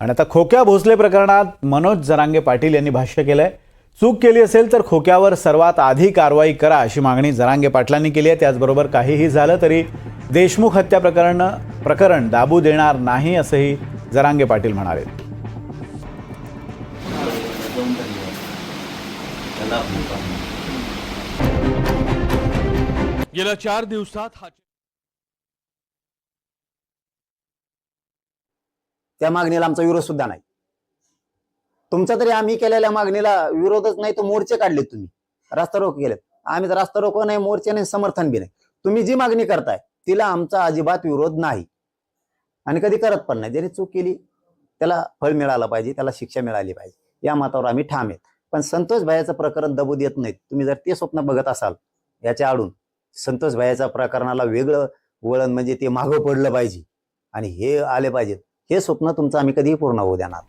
आणि आता खोक्या भोसले प्रकरणात मनोज जरांगे पाटील यांनी भाष्य केलंय. चूक केली असेल तर खोक्यावर सर्वात आधी कारवाई करा अशी मागणी जरांगे पाटलांनी केली आहे. त्याचबरोबर काहीही झालं तरी देशमुख हत्या प्रकरण प्रकरण दाबू देणार नाही असंही जरांगे पाटील म्हणाले. गेल्या चार दिवसात त्या मागणीला आमचा विरोध सुद्धा नाही. तुमचा तरी आम्ही केलेल्या मागणीला विरोधच नाही तर मोर्चे काढलेत तुम्ही. रास्ता रोको केलेत. आम्ही तर रास्ता रोको नाही मोर्चे नाही समर्थन बी नाही. तुम्ही जी मागणी करताय तिला आमचा अजिबात विरोध नाही. आणि कधी करत पण नाही. ज्याने चूक केली त्याला फळ मिळालं पाहिजे त्याला शिक्षा मिळाली पाहिजे. या मतावर आम्ही ठाम आहेत. पण संतोष भायाचं प्रकरण दबू देत नाहीत. तुम्ही जर ते स्वप्न बघत असाल याच्या आडून संतोष भायाच्या प्रकरणाला वेगळं वळण म्हणजे ते मागं पडलं पाहिजे. आणि हे आले पाहिजेत. हे स्वप्न तुमचं आम्ही कधीही पूर्ण होऊ देणार.